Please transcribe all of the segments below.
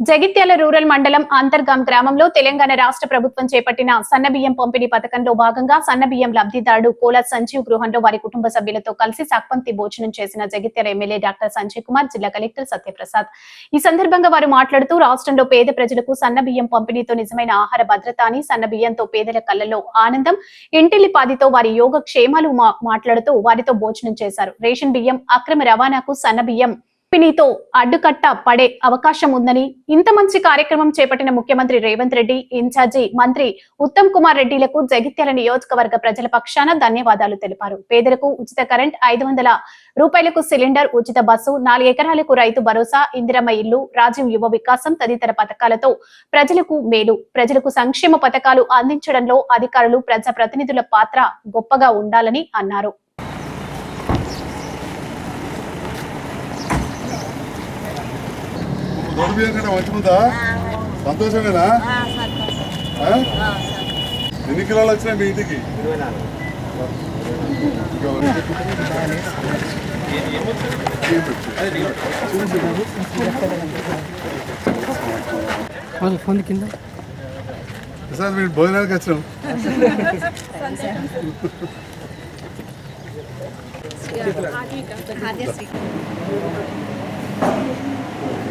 Jagtial rural మండలం అంతర్గాం గ్రామంలో తెలంగాణ రాష్ట్ర ప్రభుత్వం చేపట్టిన సన్నబియ్యం పంపిణీ పథకంలో భాగంగా సన్నబియ్యం లబ్ధిదారుడు కోల సంజీవ్ గృహంలో వారి కుటుంబ సభ్యులతో కలిసి సక్పంతి భోజనం చేసిన జగిత్యాల ఎమ్మెల్యే డాక్టర్ సంజయ్ కుమార్ జిల్లా కలెక్టర్ సత్యప్రసాద్. ఈ సందర్భంగా వారు మాట్లాడుతూ రాష్ట్రంలో పేద ప్రజలకు సన్నబియ్యం పంపిణీతో నిజమైన ఆహార భద్రత అని సన్నబియ్యంతో పేదల కళ్ళలో ఆనందం ఇంటిల్లిపాదితో వారి యోగ క్షేమాలు మా- మాట్లాడుతూ వారితో భోజనం చేశారు. రేషన్ బియ్యం అక్రమ రవాణాకు సన్నబియ్యం కంపెనీతో అడ్డుకట్ట పడే అవకాశం ఉందని ఇంత మంచి కార్యక్రమం చేపట్టిన ముఖ్యమంత్రి రేవంత్ రెడ్డి ఇన్ఛార్జి మంత్రి ఉత్తమ్ కుమార్ రెడ్డిలకు జగిత్యాల నియోజకవర్గ ప్రజల పక్షాన ధన్యవాదాలు తెలిపారు. పేదలకు ఉచిత కరెంట్ ఐదు వందల రూపాయలకు సిలిండర్ ఉచిత బస్సు నాలుగు ఎకరాలకు రైతు భరోసా ఇందిరమ్మ ఇల్లు రాజీవ్ యువ వికాసం తదితర పథకాలతో ప్రజలకు మేలు. ప్రజలకు సంక్షేమ పథకాలు అందించడంలో అధికారులు ప్రజా ప్రతినిధుల పాత్ర గొప్పగా ఉండాలని అన్నారు. రోడ్డు బియ్యం కంటే మంచిగుందా? సంతోషమేనా ఆ? ఎన్ని కిలోలు వచ్చినాయి మీ ఇంటికి? ఫోన్ కింద. ప్రసాద్ మీరు భోజనానికి వచ్చినాం. ఆ, చూడండి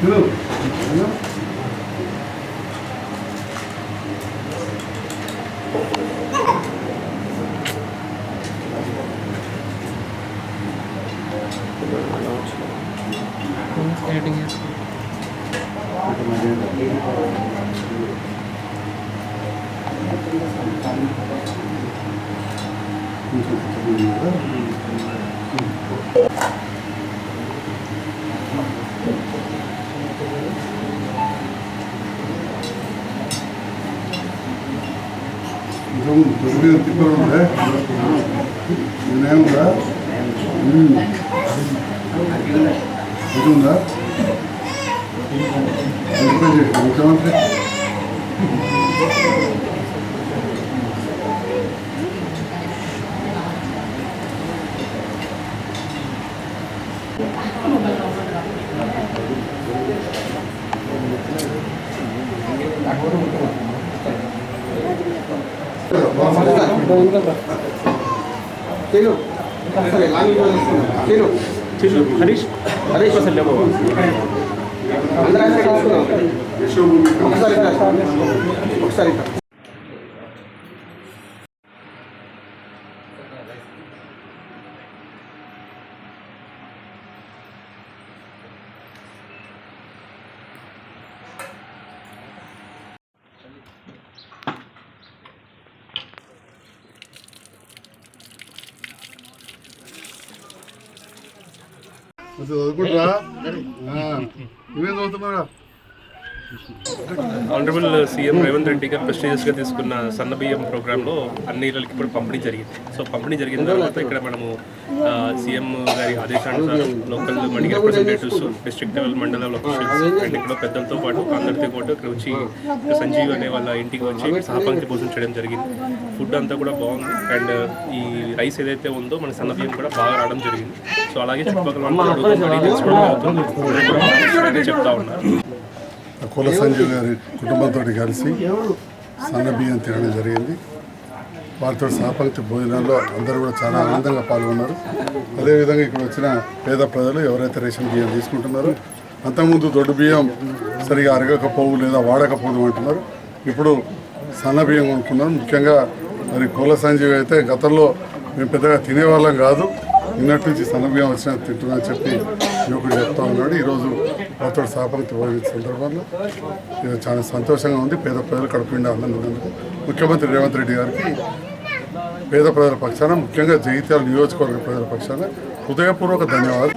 그, Thank you. చేసుకో కొంచెం దొడ్డు మీద తిప్పలు ఉందా నేనేముందా ఇది ఉందా ముఖ్యమంత్రి చేసి ముఖ్యమంత్రి హరీష్? హరీష్. అసలు లేవు యశోభూమి ఒకసారి చదువుకుంటారా నువ్వేం చదువుతున్నారా ఆనరబుల్ సీఎం రేవంత్ రెడ్డి గారు ప్రెస్టీజియస్గా తీసుకున్న సన్న బియ్యం ప్రోగ్రాంలో అన్ని ఇళ్ళకి ఇప్పుడు పంపిణీ జరిగింది. సో పంపిణీ జరిగిన తర్వాత ఇక్కడ మనము సీఎం గారి ఆదేశానుసారం లోకల్ మనకి రిప్రజెంటేటివ్స్ డిస్ట్రిక్ట్ లెవెల్ మండల ఆఫీషియల్స్ అండ్ ఇక్కడ పెద్దలతో పాటు అందరితో పాటు ఇక్కడ వచ్చి సంజీవ్ అనే వాళ్ళ ఇంటికి వచ్చి సహపంక్తి భోజనం చేయడం జరిగింది. ఫుడ్ అంతా కూడా బాగుంది. అండ్ ఈ రైస్ ఏదైతే ఉందో మన సన్న బియ్యం కూడా బాగా రావడం జరిగింది. సో అలాగే చుట్టుపక్కల చెప్తా ఉన్నారు. కుల సంజీవ్ గారి కుటుంబంతో కలిసి సన్న బియ్యం తినడం జరిగింది. వారితో సహపంక్తి భోజనాల్లో అందరూ కూడా చాలా ఆనందంగా పాల్గొన్నారు. అదేవిధంగా ఇక్కడ వచ్చిన పేద ప్రజలు ఎవరైతే రేషన్ బియ్యం తీసుకుంటున్నారో అంతకుముందు దొడ్డు బియ్యం సరిగా అరగకపోవు లేదా వాడకపోవడం అంటున్నారు. ఇప్పుడు సన్న బియ్యం కొనుక్కున్నారు. ముఖ్యంగా మరి కోల సంజీవి అయితే గతంలో మేము పెద్దగా తినేవాళ్ళం కాదు. నిన్నటి నుంచి సన్న బియ్యం వచ్చిన తింటున్నా అని చెప్పి యువకుడు చెప్తా ఉన్నాడు. ఈరోజు వారితో సహపంక్తి భోజన సందర్భంలో ఇది చాలా సంతోషంగా ఉంది. పేద ప్రజలు కడుపుండి ఆనందంగా ముఖ్యమంత్రి రేవంత్ రెడ్డి గారికి పేద ప్రజల పక్షాన ముఖ్యంగా జగిత్యాల నియోజకవర్గ ప్రజల పక్షాన హృదయపూర్వక ధన్యవాదాలు.